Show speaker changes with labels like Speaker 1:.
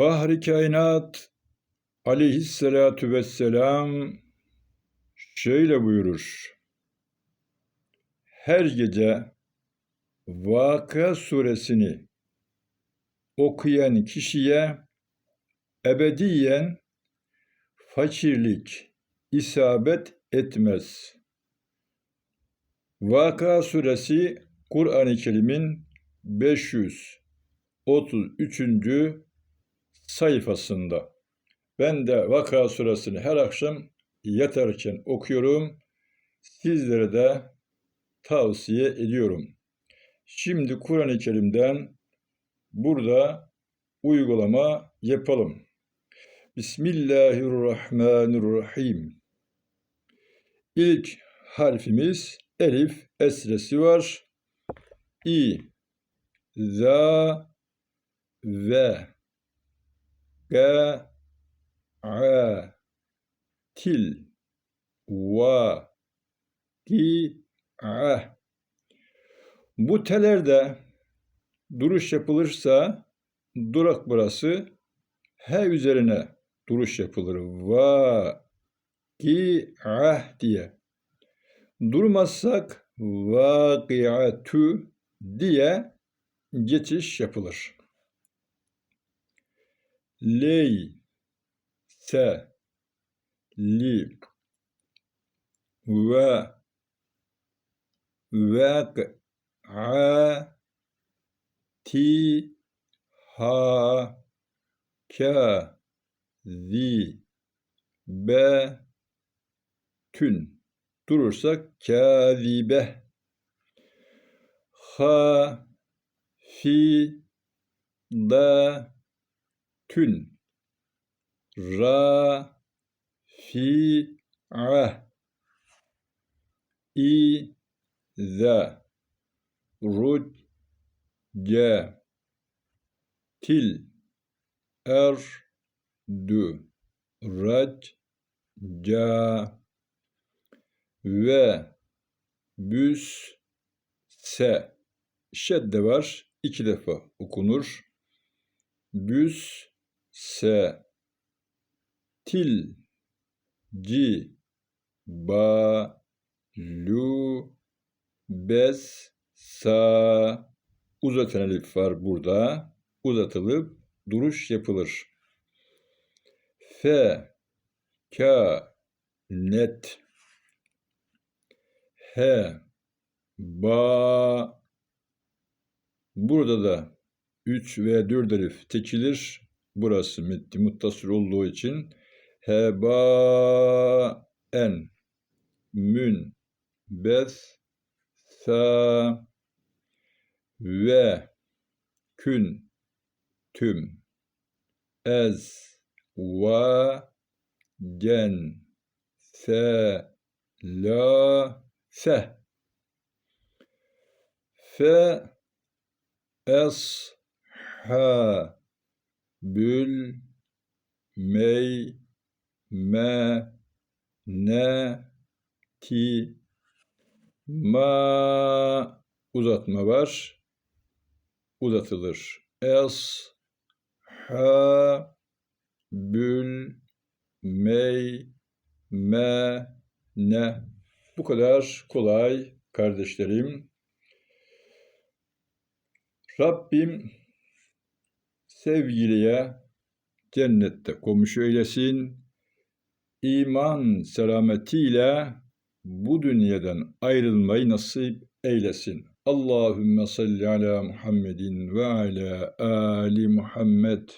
Speaker 1: Fahri kainat aleyhissalatu vesselam şöyle buyurur. Her gece Vakıa suresini okuyan kişiye ebediyen fakirlik isabet etmez. Vaka suresi Kur'an-ı Kerim'in 533. sayfasında. Ben de Vaka suresini her akşam yatarken okuyorum. Sizlere de tavsiye ediyorum. Şimdi Kur'an-ı Kerim'den burada uygulama yapalım. Bismillahirrahmanirrahim. İlk harfimiz elif esresi var. İ, za, ve, ga, a, til, va, gi, a. Bu telerde duruş yapılırsa durak burası H üzerine duruş yapılır. Va, ki, ah diye. Durmazsak vakiatü diye geçiş yapılır. Ley, se, li, ve, vak, a, ti, ha, ka, zi, be, tün. Durursak kâzibe. Ha, fi, da, tün. Ra, fi, a. İ, za. Ruc, ca. Til, er, dü. Rac, ca ve büs se şedde var iki defa okunur. Büs se til ci ba lu bes sa uzatan elif var burada. Uzatılıp duruş yapılır. Fe ka net he, ba. Burada da 3 ve 4 elif tekilir. Burası metti muttasır olduğu için he, ba, en, mün, bes, sa, ve, kün, tüm, ez, va, gen, se, la, fe fe es ha bül mey me ne ti ma uzatma var uzatılır es ha bül mey me ne bu kadar kolay kardeşlerim. Rabbim sevgiliye cennette komşu eylesin. İman selametiyle bu dünyadan ayrılmayı nasip eylesin. Allahümme salli ala Muhammedin ve ala ali Muhammed.